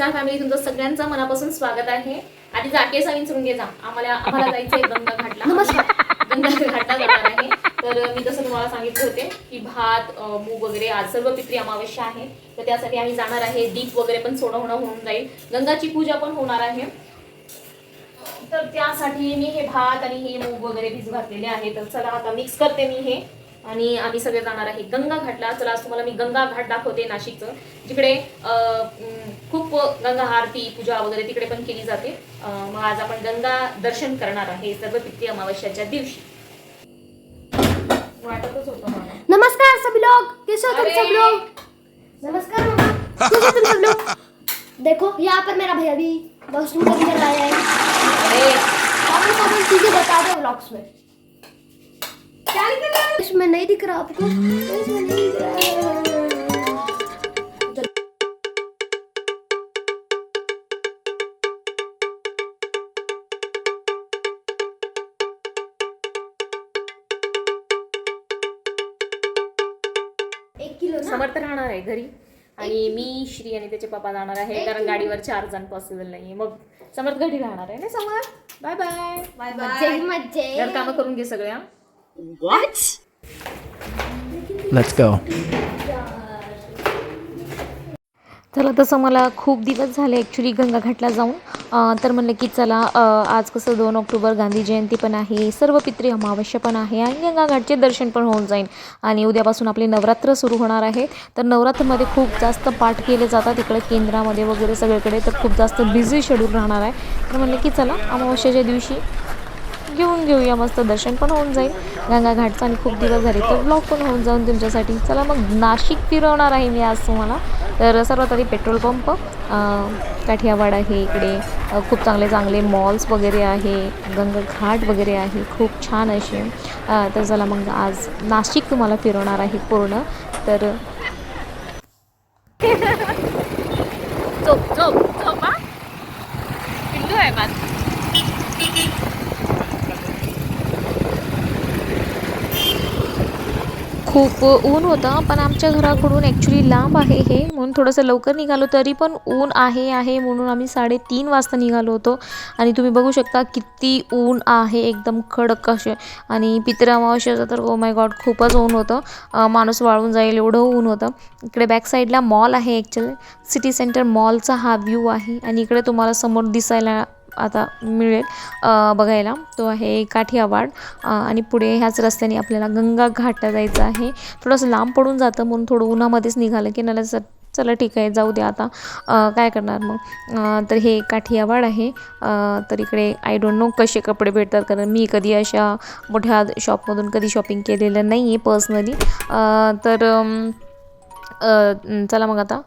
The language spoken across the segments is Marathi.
मनापासून स्वागत आहे. आधी जाकेसा विचारून घे जा. आम्हाला आम्हाला जायचंय गंगा घाटला. नमस्कार. गंगा घाटला जाणार आहे. तर मी जसं तुम्हाला सांगितले होते की भात मूग वगैरे आज सर्व पित्री अमावस्या आहे. तर त्यासाठी आम्ही जाणार आहे. दीप वगैरे पण सोडवणं होऊन जाईल. गंगाची पूजा पण होणार आहे. तर त्यासाठी मी हे भात आणि हे मूग वगैरे भिजू घातलेले आहे. तर चला आता मिक्स करते मी हे. आणि आम्ही सगळे जाणार आहे गंगा घाटला. चला आज तुम्हाला मी गंगा घाट दाखवते नाशिकचं जिकडे खूप गंगा आरती पूजा वगैरे तिकडे पण केली जाते. मग आज आपण गंगा दर्शन करणार आहे सर्व पित्री अमावस्याच्या दिवशी. वाटतच होतं मला. नमस्कार सभी लोग कैसे हो तुम! सब लोग नमस्कार मामा. कैसे हो तुम सब लोग देखो यहाँ पर मेरा भैया भी वॉशरूम करके आया है। चीजें बता दो ब्लॉग्स में। इसमें नहीं दिख रहा आपको इसमें नहीं दिख रहा है एक किलो समर्थ राहणार आहे घरी. आणि मी श्री आणि त्याचे पप्पा जाणार आहे कारण गाडीवर चार जण पॉसिबल नाहीये. मग समर्थ घरी राहणार आहे ना समर्थ? बाय बाय मज्जे ही मज्जे घर कामं करून घे सगळ्या. लेट्स गो चला तसं मला खूप दिवस झाले ॲक्च्युली गंगाघाटला जाऊन. तर म्हणलं की चला आज कसं दोन ऑक्टोबर गांधी जयंती पण आहे सर्व पित्री अमावस्या पण आहे आणि गंगाघाटचे दर्शन पण होऊन जाईल. आणि उद्यापासून आपले नवरात्र सुरू होणार आहे. तर नवरात्रमध्ये खूप जास्त पाठ केले जातात इकडे केंद्रामध्ये वगैरे सगळीकडे तर खूप जास्त बिझी शेड्यूल राहणार आहे. तर म्हणलं की चला अमावस्याच्या दिवशी घेऊन घेऊया मस्त दर्शन पण होऊन जाईल. गंगाघाटचं आणि खूप दिवस झाले तर ब्लॉग पण होऊन जाऊन तुमच्यासाठी. चला मग नाशिक फिरवणार आहे मी आज तुम्हाला. तर सर्वात आधी पेट्रोल पंप काठियावाड आहे इकडे. खूप चांगले चांगले मॉल्स वगैरे आहे. गंगाघाट वगैरे आहे. खूप छान असे तर चला मग आज नाशिक तुम्हाला फिरवणार आहे पूर्ण. तर झोप झोप झोप हा पिल्लू आहे माझ खूप ऊन होतं पण आमच्या घराकडून ॲक्च्युली लांब आहे हे. म्हणून थोडंसं लवकर निघालो तरी पण ऊन आहे आहे म्हणून आम्ही साडेतीन वाजता निघालो होतो. आणि तुम्ही बघू शकता किती ऊन आहे एकदम कडक असे. आणि पित्र तर ओ माय गॉड खूपच ऊन होतं. माणूस वाळून जाईल एवढं ऊन होतं. इकडे बॅक साईडला मॉल आहे ॲक्च्युली सिटी सेंटर मॉलचा हा व्ह्यू आहे. आणि इकडे तुम्हाला समोर दिसायला आता मिळेल बघायला. तो आहे काठियावाड आणि पुढे ह्याच रस्त्याने आपल्याला गंगा घाटला जायचं आहे. थोडंसं लांब पडून जातं म्हणून थोडं उन्हामध्येच निघालं की नाही चला ठीक आहे जाऊ दे आता. काय करणार मग? तर हे काठियावाड आहे. तर इकडे आय डोंट नो कसे कपडे भेटतात कारण मी कधी अशा मोठ्या शॉपमधून कधी शॉपिंग केलेलं नाही आहे पर्सनली तर चला मग आता.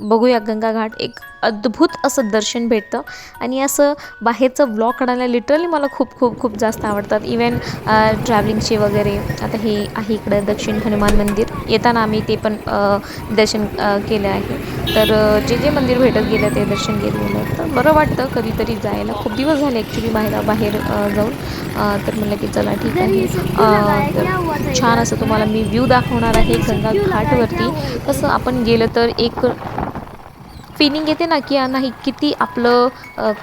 बघूया गंगा घाट एक अद्भुत असं दर्शन भेटतं. आणि असं बाहेरचं ब्लॉग काढायला लिटरली मला खूप खूप खूप जास्त आवडतात. इवन ट्रॅव्हलिंगचे वगैरे. आता हे आहे इकडं दक्षिण हनुमान मंदिर. येताना आम्ही ते पण दर्शन केलं आहे. तर जे जे मंदिर भेटत गेलं ते दर्शन घेतलेलं तर बरं वाटतं कधीतरी जायला. खूप दिवस झाले ॲक्च्युली बाहेर बाहेर जाऊन. तर म्हणलं की चला ठीक आहे. छान असं तुम्हाला मी व्ह्यू दाखवणार आहे गंगा घाटवरती कसं आपण गेलं तर एक फिलिंग येते ना की नाही किती आपलं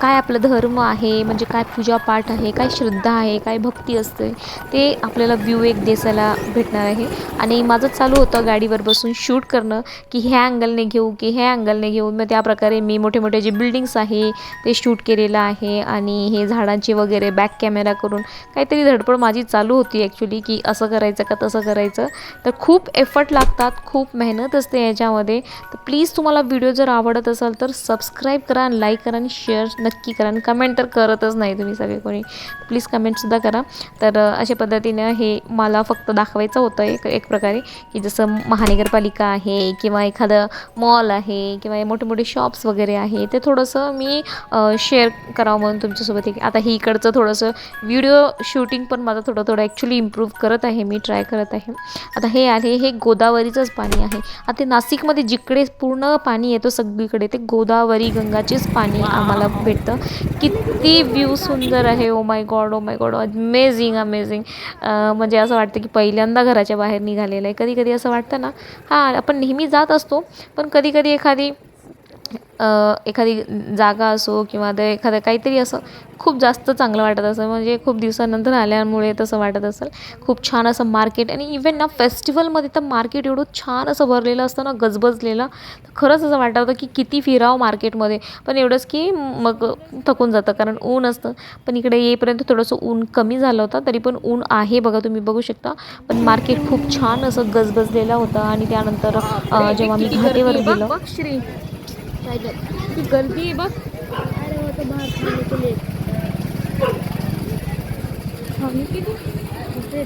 काय आपलं धर्म आहे म्हणजे काय पूजापाठ आहे काय श्रद्धा आहे काय भक्ती असते ते आपल्याला व्ह्यू एक दिसायला भेटणार आहे. आणि माझं चालू होतं गाडीवर बसून शूट करणं की ह्या अँगलने घेऊ की ह्या अँगलने घेऊ. मग त्या प्रकारे मी मोठे मोठे जे बिल्डिंग्स आहे ते शूट केलेलं आहे. आणि हे झाडांचे वगैरे बॅक कॅमेरा करून काहीतरी धडपड माझी चालू होती ॲक्च्युली की असं करायचं का तसं करायचं. तर खूप एफर्ट लागतात खूप मेहनत असते याच्यामध्ये. तर प्लीज तुम्हाला व्हिडिओ जर आवडत असाल तर सबस्क्राईब करा लाईक करा आणि शेअर नक्की करा. आणि कमेंट तर करतच नाही तुम्ही सगळे कोणी. प्लीज कमेंटसुद्धा करा. तर अशा पद्धतीनं हे मला फक्त दाखवायचं होतं एक एक प्रकारे. की जसं महानगरपालिका आहे किंवा एखादं मॉल आहे किंवा मोठे मोठे शॉप्स वगैरे आहे ते थोडंसं मी शेअर करावं म्हणून तुमच्यासोबत एक आता ही इकडचं थोडंसं व्हिडिओ शूटिंग पण माझं थोडं थोडं ॲक्च्युली इम्प्रूव्ह करत आहे. मी ट्राय करत आहे. आता हे आहे हे गोदावरीचंच पाणी आहे. आता नाशिकमध्ये जिकडे पूर्ण पाणी येतो सगळीकडे ते गोदावरी गंगाचेच पाणी आम्हाला भेटतं. किती व्ह्यू सुंदर आहे. ओ my god oh my god amazing amazing म्हणजे असं वाटतं की पहिल्यांदा घराच्या बाहेर निघालेलं आहे. कधी कधी असं वाटतं ना हां आपण नेहमी जात असतो पण कधी कधी एखादी एखादी जागा असो किंवा ते एखादं काहीतरी असं खूप जास्त चांगलं वाटत असं म्हणजे खूप दिवसानंतर आल्यामुळे तसं वाटत असेल. खूप छान असं मार्केट आणि इवन ना फेस्टिवलमध्ये तर मार्केट एवढं छान असं भरलेलं असतं ना गजबजलेलं. तर खरंच असं वाटत होतं की किती फिरावं मार्केटमध्ये पण एवढंच की मग थकून जातं कारण ऊन असतं. पण इकडे येईपर्यंत थोडंसं ऊन कमी झालं होतं. तरी पण ऊन आहे बघा तुम्ही बघू शकता. पण मार्केट खूप छान असं गजबजलेलं होतं आणि त्यानंतर जेव्हा मी घाटेवर गेलो. ते? किती गर्दी आहे बघ. अरे वो तो बाहर खाने के लिए खाने के लिए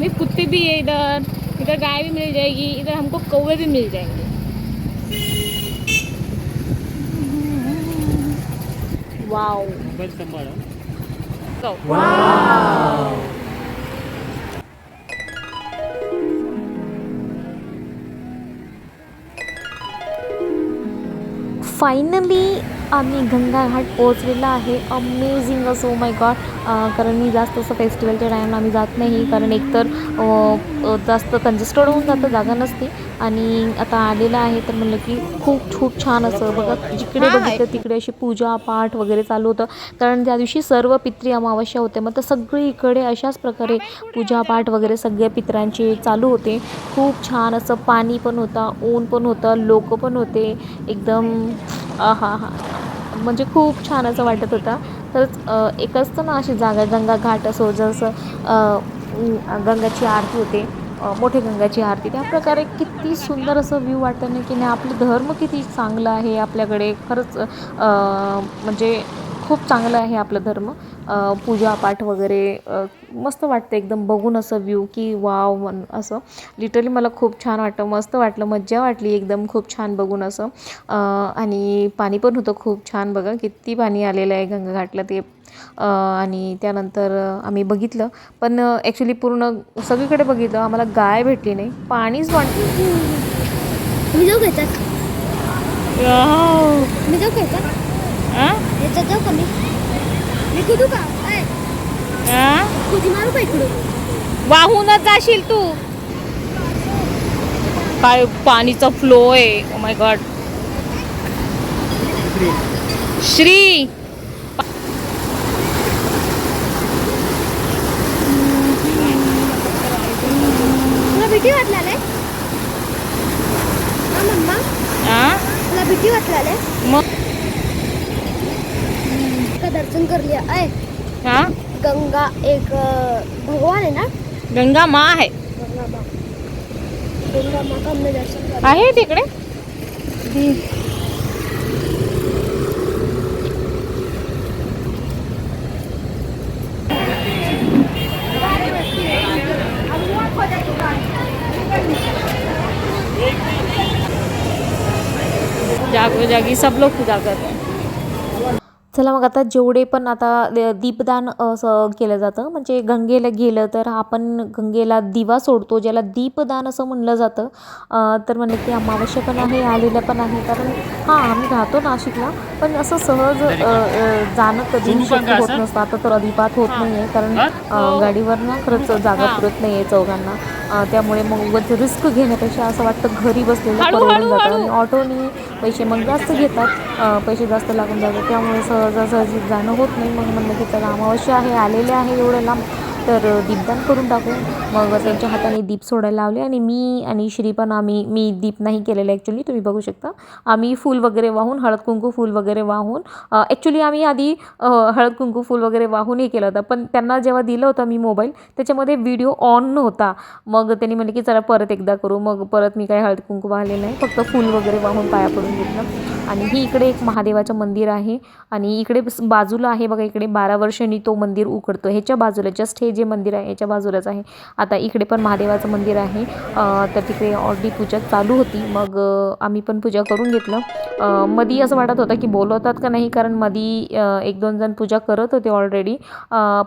नहीं कुत्ते भी है इधर. इधर गाय भी मिल जाएगी. इधर हमको कौवे भी मिल जाएंगे. Wow Go. फायनली आम्ही गंगाघाट पोहोचलेला आहे. अमेझिंग असो माय गॉड कारण मी जास्त असं फेस्टिवलच्या टाईमला आम्ही जात नाही. कारण एकतर जास्त कंजेस्टेड होऊन जातं जागा नसते. आणि आता आलेलं आहे तर म्हणलं की खूप खूप छान असं बघा जिकडे बघितलं तिकडे अशी पूजा पाठ वगैरे चालू होतं. कारण त्या दिवशी सर्व पित्री अमावस्या होते मग तर सगळीकडे अशाच प्रकारे पूजा पाठ वगैरे सगळे पित्रांचे चालू होते. खूप छान असं पाणी पण होता ऊन पण होतं लोक पण होते. एकदम आहा हा म्हणजे खूप छान असं वाटत होता. तरच एक असतं ना अशी जागा गंगा घाट असो जसं गंगाची आरती होते मोठे गंगाची आरती. त्या प्रकारे किती सुंदर असं व्ह्यू वाटतं ना की नाही आपलं धर्म किती चांगलं आहे आपल्याकडे. खरंच म्हणजे खूप चांगलं आहे आपलं धर्म. पूजापाठ वगैरे मस्त वाटतं एकदम बघून असं व्ह्यू की वाव म्हण असं. लिटरली मला खूप छान वाटतं मस्त वाटलं मज्जा वाटली एकदम खूप छान बघून असं. आणि पाणी पण होतं खूप छान बघा किती पाणी आलेलं आहे गंगाघाटला ते. आणि त्यानंतर आम्ही बघितलं पण ॲक्च्युली पूर्ण सगळीकडे बघितलं आम्हाला गाय भेटली नाही पाणीच वाट मी जाऊ घेतात मी जाऊ का मी? मी कुठू का वाहूनच जाशील तू. काय पाणीचा फ्लो आहे. My god Shri. तुला भीती वाटला मम्मा. आ? तुला भीती वाटला मग? दर्शन कर लिया अय हा? गंगा एक भगवान है ना? गंगा माँ आहे गंगा माँ। गंगा माँ का हमने दर्शन कर आहे तिकडे? जागो जागी सब लोग पूजा करते हैं। चला मग आता जेवढे पण आता दीपदान असं केलं जातं म्हणजे गंगेला गेलं तर आपण गंगेला दिवा सोडतो ज्याला दीपदान असं म्हणलं जातं. तर म्हणलं की अमावस्या पण आहे आलेलं पण आहे कारण हां आम्ही राहतो नाशिकला पण असं सहज जाणं कधी शक्य होत नसतं. आता तर अजिबात होत नाही आहे कारण गाडीवर ना खरंच जागा पुरत नाही आहे चौघांना. त्यामुळे मग उगाच रिस्क घेण्यापेक्षा असं वाटतं घरी बसलेलं परवडून जातं. आणि ऑटोने पैसे मग जास्त घेतात. पैसे जास्त लागून जातात. त्यामुळे सहजासहजी जाणं होत नाही. मग म्हणलं की चला अमावस्या आहे आलेले आहे एवढं लांब. तर दीपदान करून टाकू. मग त्यांच्या हाताने दीप सोडायला लावले आणि मी आणि श्री पण आम्ही मी दीप नाही केलेलं ॲक्च्युली तुम्ही बघू शकता. आम्ही फूल वगैरे वाहून हळद कुंकू फूल वगैरे वाहून ॲक्च्युली आम्ही आधी हळद कुंकू फूल वगैरे वाहून हे केलं होतं. पण त्यांना जेव्हा दिलं होतं मी मोबाईल त्याच्यामध्ये व्हिडिओ ऑन नव्हता. मग त्यांनी म्हणले की चला परत एकदा करू. मग परत मी काही हळद कुंकू वाहले नाही. फक्त फूल वगैरे वाहून पाया पडून घेतलं. आणि ही इकडे एक महादेवाचं मंदिर आहे. आणि इकडे बाजूला आहे बघा इकडे बारा वर्षांनी तो मंदिर उकडतो ह्याच्या बाजूला जस्ट हे जे मंदिर आहे याच्या बाजूलाच आहे. आता इकडे पण महादेवाचं मंदिर आहे. तर तिकडे ऑलरेडी पूजा चालू होती. मग आम्ही पण पूजा करून घेतलं. मधी असं वाटत होतं की बोलवतात का नाही कारण मधी एक दोन जण पूजा करत होते ऑलरेडी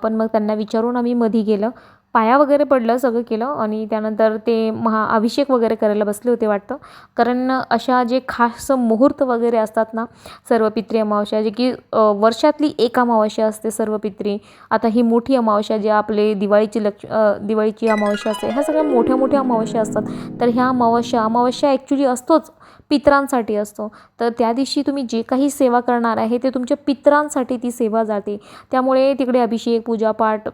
पण मग त्यांना विचारून आम्ही मधी गेलं. पाया वगैरे पडलं सगळं केलं आणि त्यानंतर ते महा अभिषेक वगैरे करायला बसले होते वाटतं. कारण अशा जे खास मुहूर्त वगैरे असतात ना सर्व पित्री अमावस्या जे की वर्षातली एक अमावस्या असते सर्व पित्री. आता ही मोठी अमावस्या जे आपले दिवाळीची लक्ष दिवाळीची अमावस्या असते ह्या सगळ्या मोठ्या मोठ्या अमावस्या असतात. तर ह्या अमावस्या अमावस्या ॲक्च्युली असतोच पितरांसाठी असतो. तर त्या दिवशी तुम्ही जे काही सेवा करणार आहे ते तुमच्या पितरांसाठी ती सेवा जाते. त्यामुळे तिकडे अभिषेक पूजापाठ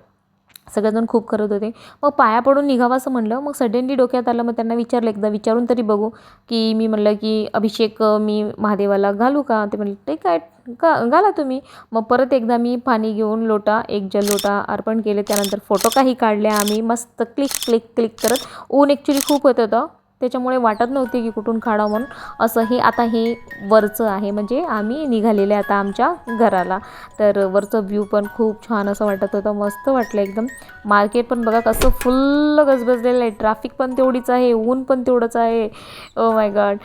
सगळेजण खूप करत होते. मग पाया पडून निघावं असं म्हणलं. मग सडनली डोक्यात आलं. मग त्यांना विचारलं एकदा. विचारून तरी बघू की मी म्हणलं की अभिषेक मी महादेवाला घालू का? ते म्हणलं ठीक आहे का घाला तुम्ही. मग परत एकदा मी पाणी घेऊन लोटा एक जल लोटा अर्पण केले. त्यानंतर फोटो काही काढले आम्ही. मस्त क्लिक क्लिक क्लिक करत. ऊन ॲक्च्युली खूप होत होतं. त्याच्यामुळे वाटत नव्हते की कुठून काढावं म्हणून. असं हे आता हे वरचं आहे. म्हणजे आम्ही निघालेले आता आमच्या घराला. तर वरचं व्ह्यू पण खूप छान असं वाटत होतं. मस्त वाटलं एकदम. मार्केट पण बघा कसं फुल्ल गजबजलेलं आहे. ट्रॅफिक पण तेवढीच आहे. ऊन पण तेवढंच आहे. ओ माय गॉड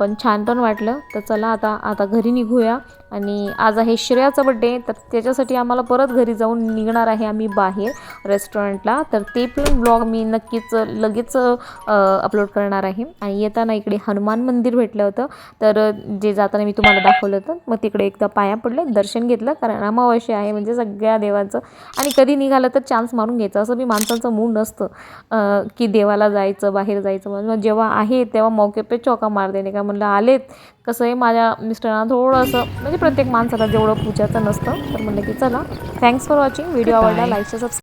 पण छान पण वाटलं. तर चला आता आता घरी निघूया. आणि आज आहे श्रेयाचा बड्डे तर त्याच्यासाठी आम्हाला परत घरी जाऊन निघणार आहे आम्ही बाहेर रेस्टॉरंटला तर ते पण ब्लॉग मी नक्कीच लगेच अपलोड करणार आहे. आणि येताना इकडे हनुमान मंदिर भेटलं होतं. तर जे जाताना मी तुम्हाला दाखवलं होतं मग तिकडे एकदा पाया पडले दर्शन घेतलं कारण अमावस्या आहे म्हणजे सगळ्या देवांचं. आणि कधी निघालं तर चान्स मारून घ्यायचं. असं मी माणसांचं मूड नसतं की देवाला जायचं बाहेर जायचं. म्हणजे मग जेव्हा आहे तेव्हा मौके पे चौका मार देणे. का म्हणलं आलेत. कसं आहे माझ्या मिस्टरांना थोडंसं म्हणजे प्रत्येक माणसाला जेवढं पूजाचं नसतं तर म्हणलं की चला थँक्स फॉर वॉचिंग व्हिडिओ आवडला लाईकचं सबस्क्राईब